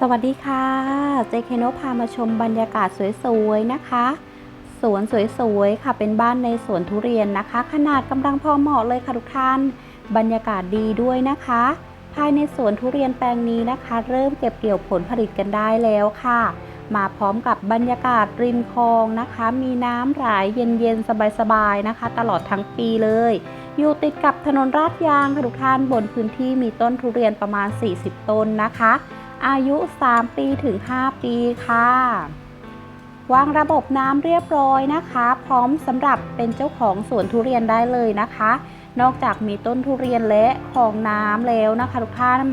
สวัสดีค่ะเจเคโนพามาชมบรรยากาศสวยๆนะคะ สวนสวยๆค่ะ เป็นบ้านในสวนทุเรียนนะคะ ขนาดกำลังพอเหมาะเลยค่ะทุกท่าน บรรยากาศดีด้วยนะคะ ภายในสวนทุเรียนแปลงนี้นะคะ เริ่มเก็บเกี่ยวผลผลิตกันได้แล้วค่ะ มาพร้อมกับบรรยากาศริมคลองนะคะ มีน้ำไหลเย็นๆสบายๆนะคะ ตลอดทั้งปีเลยอยู่ติดกับถนนลาดยางค่ะทุกท่านบนพื้นที่มีต้นทุเรียนประมาณ 40 ต้นนะคะ อายุ 3 ปีถึง 5 ปีค่ะ วางระบบน้ำเรียบร้อยนะคะ พร้อมสำหรับเป็นเจ้าของสวนทุเรียนได้เลยนะคะ นอกจากมีต้นทุเรียนและคลองน้ำแล้วนะคะทุกท่าน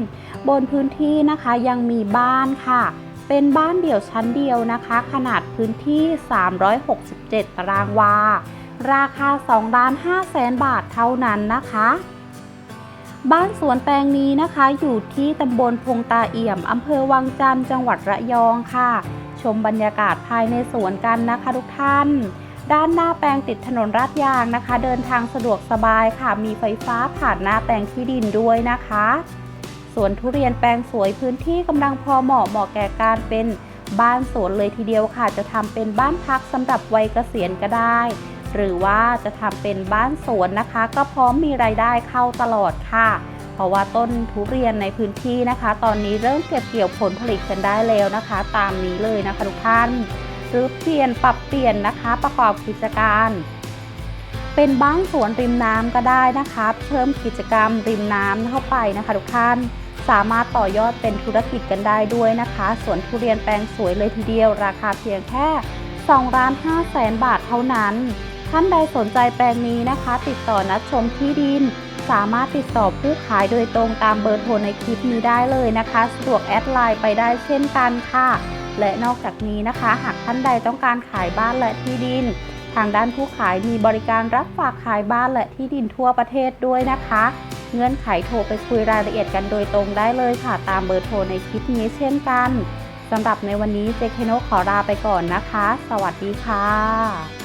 บนพื้นที่นะคะยังมีบ้านค่ะ เป็นบ้านเดี่ยวชั้นเดียวนะคะ ขนาดพื้นที่ 367 ตารางวา ราคา2ล้าน5แสนบาทเท่านั้นนะคะ บ้านสวนแปลงนี้นะคะ อยู่ที่ตำบลพงตาเอี่ยมอำเภอวังจันทร์จังหวัดระยองค่ะ ชมบรรยากาศภายในสวนกันนะคะทุกท่าน ด้านหน้าแปลงติดถนนลาดยางนะคะ เดินทางสะดวกสบายค่ะ มีไฟฟ้าผ่านหน้าแปลงที่ดินด้วยนะคะสวนทุเรียนแปลงสวยพื้นที่กำลังพอเหมาะเหมาะแก่การเป็นบ้านสวนเลยทีเดียวค่ะ จะทำเป็นบ้านพักสำหรับวัยเกษียณก็ได้ หรือว่าจะทำเป็นบ้านสวนนะคะ ก็พร้อมมีรายได้เข้าตลอดค่ะ เพราะว่าต้นทุเรียนในพื้นที่นะคะ ตอนนี้เริ่มเก็บเกี่ยวผลผลิตกันได้แล้วนะคะ ตามนี้เลยนะคะทุกท่านหรือเปลี่ยนปรับเปลี่ยนนะคะประกอบกิจการเป็นบ้านสวนริมน้ำก็ได้นะคะ เพิ่มกิจกรรมริมน้ำเข้าไปนะคะทุกท่านสามารถต่อยอดเป็นธุรกิจกันได้ด้วยนะคะสวนทุเรียนแปลงสวยเลยทีเดียว ราคาเพียงแค่2ล้าน5แสนบาทเท่านั้น ท่านใดสนใจแปลงนี้นะคะ ติดต่อนัดชมที่ดิน สามารถติดต่อผู้ขายโดยตรงตามเบอร์โทรในคลิปนี้ได้เลยนะคะสะดวกแอดไลน์ไปได้เช่นกันค่ะ และนอกจากนี้นะคะ หากท่านใดต้องการขายบ้านและที่ดิน ทางด้านผู้ขายมีบริการรับฝากขายบ้านและที่ดินทั่วประเทศด้วยนะคะ เงื่อนไขโทรไปคุยรายละเอียดกันโดยตรงได้เลยค่ะตามเบอร์โทรในคลิปนี้เช่นกันสำหรับในวันนี้เจคเคโนขอลาไปก่อนนะคะ สวัสดีค่ะ